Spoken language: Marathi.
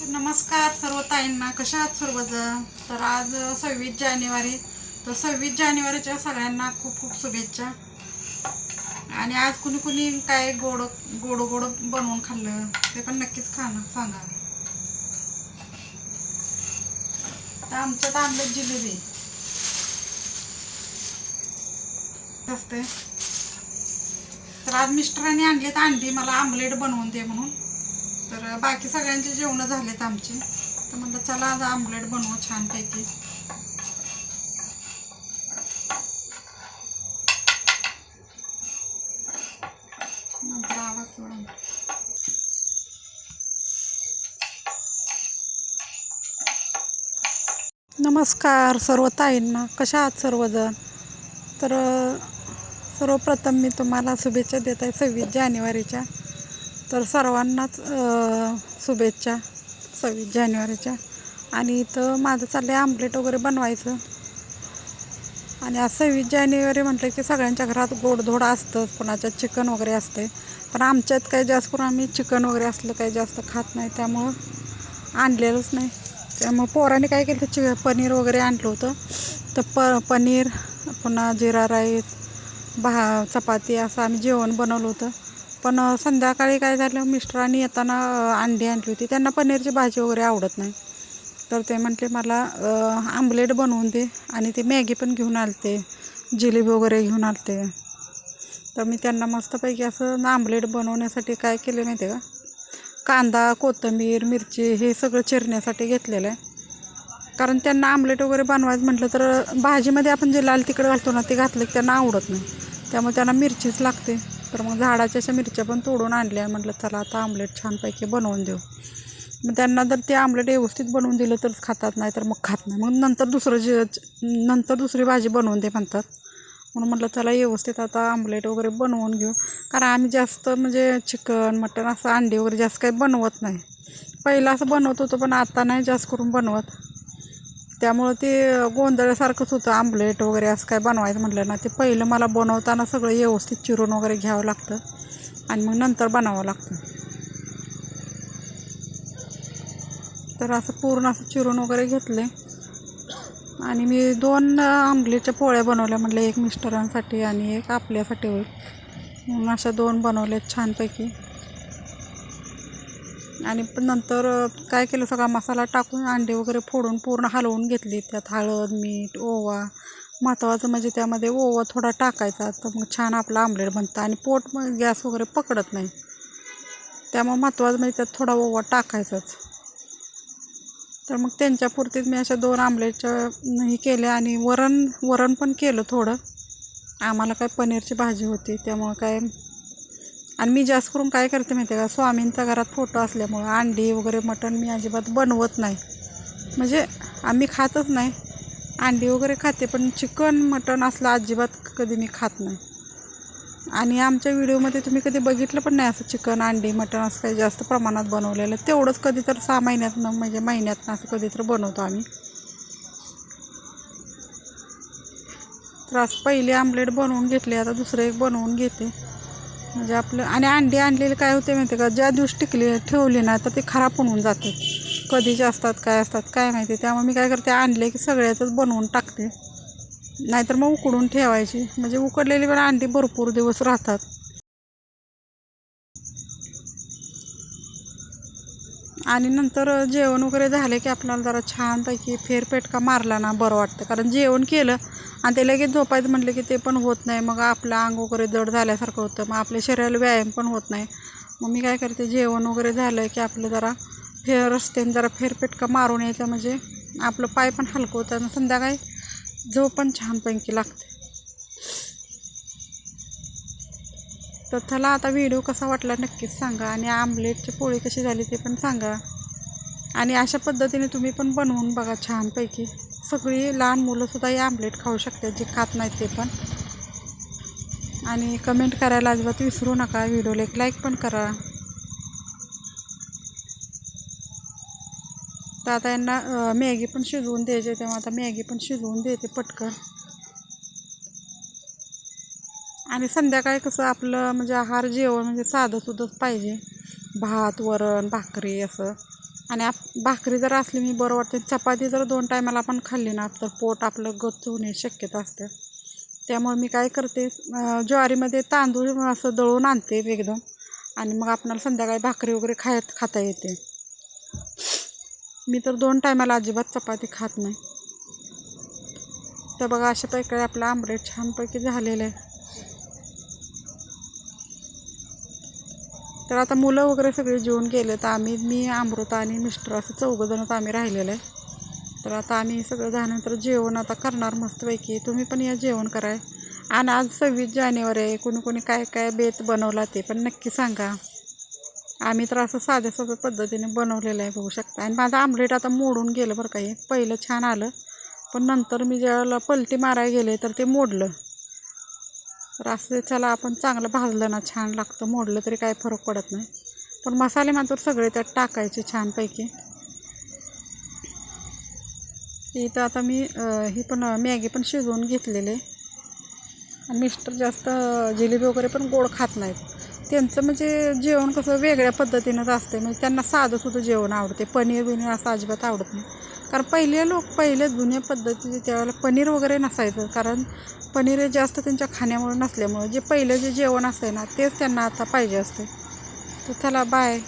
नमस्कार सर्व ताईंना. कशा आहात सर्वजण? तर आज सव्वीस जानेवारी. तर सव्वीस जानेवारीच्या सगळ्यांना खूप खूप शुभेच्छा. आणि आज कुणी कुणी काय गोड गोड गोड बनवून खाल्लं ते पण नक्कीच खाणं सांगा. तर आमच्यात आणलं जिलेबी. असते तर आज मिस्टरांनी आणलीत अंडी मला आमलेट बनवून दे म्हणून. बाकी सगळ्यांचे जेवणं झालेत आमचे. तर म्हणलं चला आज आमलेट बनवू छानपैकी. आवाज नमस्कार सर्व ताईंना. कशा आहात सर्वजण? तर सर्वप्रथम मी तुम्हाला शुभेच्छा देत आहे सव्वीस जानेवारीच्या. तर सर्वांनाच शुभेच्छा सव्वीस जानेवारीच्या. आणि इथं माझं चाललं आहे आमलेट वगैरे बनवायचं. आणि आज सव्वीस जानेवारी म्हटलं की सगळ्यांच्या घरात गोडधोड असतं कोणाच्यात चिकन वगैरे असते पण आमच्यात काही जास्त करून आम्ही चिकन वगैरे असलं काही जास्त खात नाही त्यामुळं आणलेलंच नाही. त्यामुळं पोराने काय केलं चि पनीर वगैरे आणलं होतं. तर प पनीर पुन्हा जिरा राईस भा चपाती असं आम्ही जेवण बनवलं होतं. पण संध्याकाळी काय झालं मिस्टरांनी येताना अंडी आणली होती. त्यांना पनीरची भाजी वगैरे आवडत नाही. तर ते म्हटले मला आंबलेट आमलेट बनवून दे आणि ते मॅगी पण घेऊन आलते. जिलेबी वगैरे घेऊन आलते. तर मी त्यांना मस्तपैकी असं आमलेट बनवण्यासाठी काय केले माहिती आहे का? कांदा कोथिंबीर मिरची हे सगळं चिरण्यासाठी घेतलेलं आहे. कारण त्यांना आमलेट वगैरे बनवायचं म्हटलं तर भाजीमध्ये आपण जे लाल तिकडे घालतो ना ते घातलं की त्यांना आवडत नाही. त्यामुळे त्यांना मिरचीच लागते. तर मग झाडाच्या अशा मिरच्या पण तोडून आणल्या. म्हटलं चला आता आमलेट छानपैकी बनवून देऊ. मग त्यांना जर ते आमलेट व्यवस्थित बनवून दिलं तर खातात नाही तर मग खात नाही. मग नंतर दुसरं जे नंतर दुसरी भाजी बनवून दे म्हणतात. म्हणून म्हटलं चला व्यवस्थित आता आमलेट वगैरे बनवून घेऊ. कारण आम्ही जास्त म्हणजे चिकन मटण असं अंडी वगैरे जास्त काही बनवत नाही. पहिलं असं बनवत होतो पण आता नाही जास्त करून बनवत. त्यामुळं ते गोंधळासारखंच होतं. आमलेट वगैरे असं काय बनवायचं म्हटलं ना ते पहिलं मला बनवताना सगळं व्यवस्थित चिरून वगैरे घ्यावं लागतं आणि मग नंतर बनावं लागतं. तर असं पूर्ण असं चिरून वगैरे घेतले. आणि मी दोन आंबलीच्या पोळ्या बनवल्या म्हटलं एक मिस्टरांसाठी आणि एक आपल्यासाठी. होईल म्हणून अशा दोन बनवल्या छानपैकी. आणि पण नंतर काय केलं सगळा मसाला टाकून अंडे वगैरे फोडून पूर्ण हलवून घेतली. त्यात हळद मीठ ओवा. महत्त्वाचं म्हणजे त्यामध्ये ओवा थोडा टाकायचा तर मग छान आपलं आमलेट बनतं आणि पोट मग गॅस वगैरे पकडत नाही. त्यामुळं महत्त्वाचं म्हणजे त्यात थोडा ओवा टाकायचाच. तर मग त्यांच्यापुरतीच मी अशा दोन आमलेटच्या हे केल्या आणि वरण वरण पण केलं थोडं. आम्हाला काय पनीरची भाजी होती त्यामुळं काय आणि मी जास्त करून काय करते माहिती आहे का? स्वामींच्या घरात फोटो असल्यामुळं अंडी वगैरे मटण मी अजिबात बनवत नाही. म्हणजे आम्ही खातच नाही. अंडी वगैरे खाते पण चिकन मटण असलं अजिबात कधी मी खात नाही. आणि आमच्या व्हिडिओमध्ये तुम्ही कधी बघितलं पण नाही असं चिकन अंडी मटण असं काही जास्त प्रमाणात बनवलेलं? तेवढंच कधी तर सहा महिन्यातनं म्हणजे महिन्यातनं असं कधी तर बनवतो आम्ही. तर आज पहिले आमलेट बनवून घेतले आता दुसरं एक बनवून घेते. म्हणजे आपलं आणि अंडी आणलेले काय होते माहिती का? ज्या दिवशी टिकली ठेवली ना तर ते खराब पण होऊन जाते. कधीचे असतात काय असतात काय माहिती. त्यामुळे मी काय करते आणले की सगळ्यातच बनवून टाकते. नाहीतर मग उकडून ठेवायची. म्हणजे उकडलेली पण अंडी भरपूर दिवस राहतात. आणि नंतर जेवण वगैरे झाले की आपल्याला जरा छानपैकी फेरपेटका मारला ना बरं वाटतं. कारण जेवण केलं आणि ते लगेच झोपायचं म्हटलं की ते पण होत नाही. मग आपलं अंग वगैरे जड झाल्यासारखं होतं. मग आपल्या शरीराला व्यायाम पण होत नाही. मग मी काय करते जेवण वगैरे झालं की आपलं जरा फेर रस्त्याने जरा फेरपेटका मारून यायचं. म्हणजे आपलं पाय पण हलकं होतं आणि संध्याकाळी झोप पण छानपैकी लागते. तर चला आता व्हिडिओ कसा वाटला नक्कीच सांगा आणि आमलेटची पोळी कशी झाली ते पण सांगा. आणि अशा पद्धतीने तुम्ही पण बनवून बघा छानपैकी. सगळी लहान मुलंसुद्धा हे आमलेट खाऊ शकतात जे खात नाहीत ते पण. आणि कमेंट करायला अजिबात विसरू नका व्हिडिओला एक लाईक पण करा. तर आता यांना मॅगी पण शिजवून द्यायचे तेव्हा आता मॅगी पण शिजवून देते पटकन. आणि संध्याकाळी कसं आपलं म्हणजे आहार जेवण म्हणजे साधंसुद्धाच पाहिजे. भात वरण भाकरी असं. आणि आप भाकरी जर असली मी बरं वाटते. चपाती जर दोन टायमाला आपण खाल्ली ना तर पोट आपलं गच्च होण्याची शक्यता असते. त्यामुळे मी काय करते ज्वारीमध्ये तांदूळ असं दळून आणते एकदम. आणि मग आपणाला संध्याकाळी भाकरी वगैरे खायत खाता येते. मी तर दोन टायमाला अजिबात चपाती खात नाही. तर बघा अशा प्रकारे आपलं आंबलेट छानपैकी झालेलं आहे. तर आता मुलं वगैरे सगळे जेवण गेले तर आम्ही मी अमृता आणि मिस्टर असं चौघंजणच आम्ही राहिलेलं. आहे तर आता आम्ही सगळं झाल्यानंतर जेवण आता करणार मस्तपैकी. तुम्ही पण या जेवण कराय. आणि आज सव्वीस जानेवारी आहे. कोणी कोणी काय काय बेत बनवला ते पण नक्की सांगा. आम्ही तर असं साध्या सोप्या पद्धतीने बनवलेलं आहे बघू शकता. आणि माझं आमलेट आता मोडून गेलं बरं काही पहिलं छान आलं. पण नंतर मी ज्यावेळेला पलटी मारायला गेले तर ते मोडलं. तर असं त्याला आपण चांगलं भाजलं ना छान लागतं. मोडलं तरी काय फरक पडत नाही. पण मसाले मात्र सगळे त्यात टाकायचे छानपैकी. इथं आता मी ही पण मॅगी पण शिजवून घेतलेले. आणि मिस्टर जास्त जिलेबी वगैरे पण गोड खात नाहीत. त्यांचं म्हणजे जेवण कसं वेगळ्या पद्धतीनंच असते म्हणजे त्यांना साधंसुद्धा जेवण आवडते पनीर बिनीर असं अजिबात आवडत नाही. कारण पहिले लोक पहिले जुन्या पद्धतीचे त्यावेळेला पनीर वगैरे नसायचं. कारण पनीर हे जास्त त्यांच्या खाण्यामुळे नसल्यामुळे जे पहिलं जे जेवण असते ना तेच त्यांना आता पाहिजे असते. तर चला बाय